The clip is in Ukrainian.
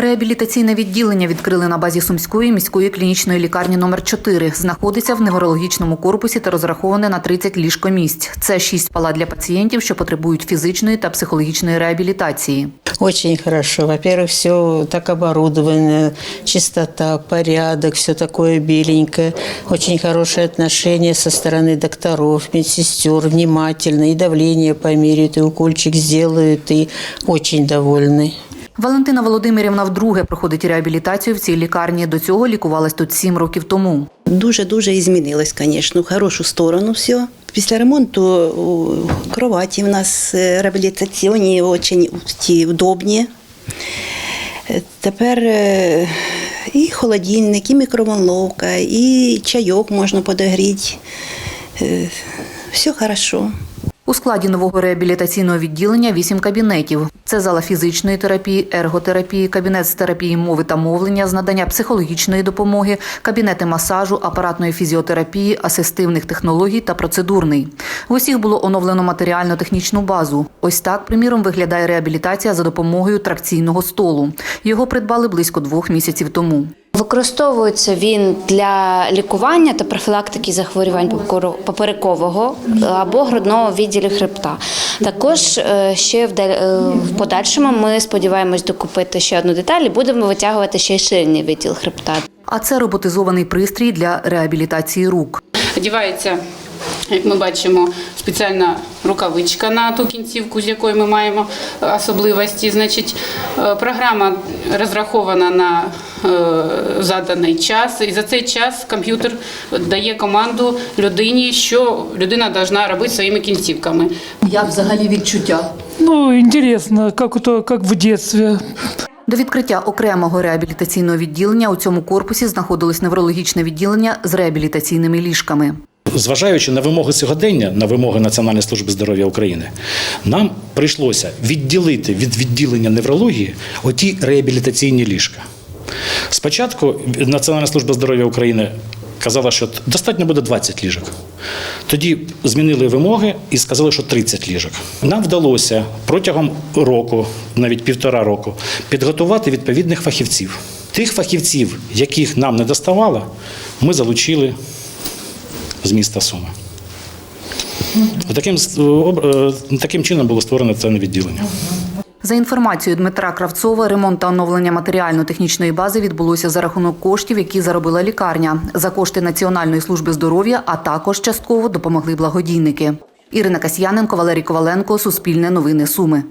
Реабілітаційне відділення відкрили на базі Сумської міської клінічної лікарні номер 4 Знаходиться в неврологічному корпусі та розраховане на 30 ліжкомісць. Це шість палат для пацієнтів, що потребують фізичної та психологічної реабілітації. Очень хорошо. Во-первых, все так оборудовано, чистота, порядок, все такое беленькое. Очень хорошее отношение со стороны докторов, медсестер, внимательно. И давление померяют, и укольчик сделают, и очень довольны. Валентина Володимирівна вдруге проходить реабілітацію в цій лікарні. До цього лікувалась тут сім років тому. Дуже-дуже і змінилось, звісно, в хорошу сторону все. Після ремонту кроваті в нас е, реабілітаційні, дуже ті удобні. Е, Тепер е, і холодильник, і мікроволновка, і чайок можна подогріти. Все хорошо. У складі нового реабілітаційного відділення вісім кабінетів. Це зала фізичної терапії, ерготерапії, кабінет з терапії мови та мовлення, з надання психологічної допомоги, кабінети масажу, апаратної фізіотерапії, асистивних технологій та процедурний. В усіх було оновлено матеріально-технічну базу. Ось так, приміром, виглядає реабілітація за допомогою тракційного столу. Його придбали близько двох місяців тому. Використовується він для лікування та профілактики захворювань поперекового або грудного відділу хребта. Також е, ще в е, в подальшому ми сподіваємось докупити ще одну деталь і будемо витягувати ще й шийний відділ хребта. А це роботизований пристрій для реабілітації рук. Одівається, як ми бачимо, спеціальна рукавичка на ту кінцівку, з якої ми маємо е, особливості. Значить, е, програма розрахована на е, заданий час, і за цей час комп'ютер дає команду людині, що людина повинна робити своїми кінцівками. Як взагалі відчуття? Ну, интересно, как, это, как в детстве. До відкриття окремого реабілітаційного відділення у цьому корпусі знаходилось неврологічне відділення з реабілітаційними ліжками. Зважаючи на вимоги сьогодення, на вимоги Національної служби здоров'я України, нам прийшлося відділити від відділення неврології оті реабілітаційні ліжка. Спочатку Національна служба здоров'я України казала, що достатньо буде 20 ліжок. Тоді змінили вимоги і сказали, що 30 ліжок. Нам вдалося протягом року, навіть півтора року, підготувати відповідних фахівців. Тих фахівців, яких нам не доставало, ми залучили з міста Суми. Таким, об- е, таким чином було створено це відділення. За інформацією Дмитра Кравцова, ремонт та оновлення матеріально-технічної бази відбулося за рахунок коштів, які заробила лікарня, за кошти Національної служби здоров'я, а також частково допомогли благодійники. Ірина Касьяненко, Валерій Коваленко, Суспільне новини Суми.